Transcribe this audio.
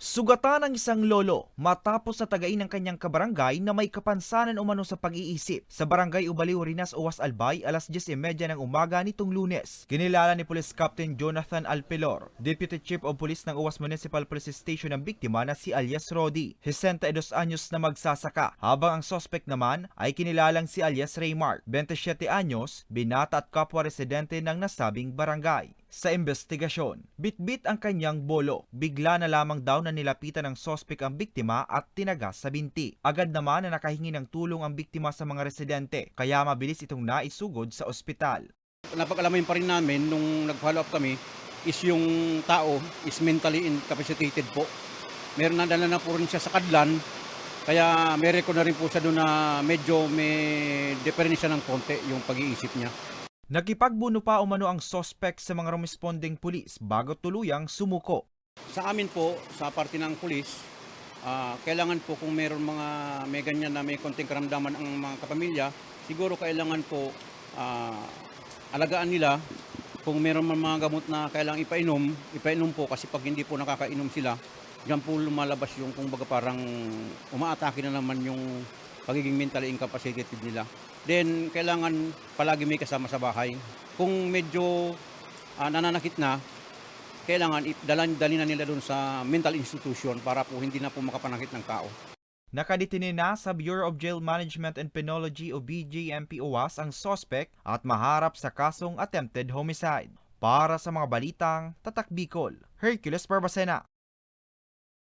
Sugatan ng isang lolo matapos na tagain ng kanyang kabarangay na may kapansanan umano sa pag-iisip. Sa barangay Ubaliw, Rinas, Uwas, Albay, alas 10.30 ng umaga nitong lunes. Kinilala ni Police Captain Jonathan Alpelor, Deputy Chief of Police ng Uwas Municipal Police Station ng biktima na si alias Rodi, 62 anyos na magsasaka, habang ang suspect naman ay kinilalang si alias Raymart, 27 anyos, binata at kapwa residente ng nasabing barangay. Sa investigasyon, bitbit ang kanyang bolo. Bigla na lamang daw na nilapitan ng sospek ang biktima at tinaga sa binti. Agad naman na nakahingi ng tulong ang biktima sa mga residente, kaya mabilis itong naisugod sa ospital. napag-alamin pa rin namin nung nag-follow up kami is yung tao is mentally incapacitated po. Meron na dala na po rin siya sa kadlan, kaya may record na rin po siya doon na medyo may diferensya ng konti yung pag-iisip niya. Nakipagbuno pa umano ang sospek sa mga responding pulis bago tuluyang sumuko. Sa amin po, sa parte ng pulis, ah, kailangan po kung meron mga may ganyan na may konting karamdaman ang mga kapamilya, siguro kailangan po ah, alagaan nila kung meron man mga gamot na kailangang ipainom, ipainom po kasi pag hindi po nakakainom sila, diyan po lumalabas yung kung baga parang umaatake na naman yung pagiging mentally incapacitated nila. Then, kailangan palagi may kasama sa bahay. Kung medyo ah, nananakit na, kailangan dalan dali na nila doon sa mental institution para po hindi na po makapanakit ng tao. Nakadetine na sa Bureau of Jail Management and Penology o BJMP UWAS ang sospek at maharap sa kasong attempted homicide. Para sa mga balitang Tatak Bicol, Hercules Barbacena.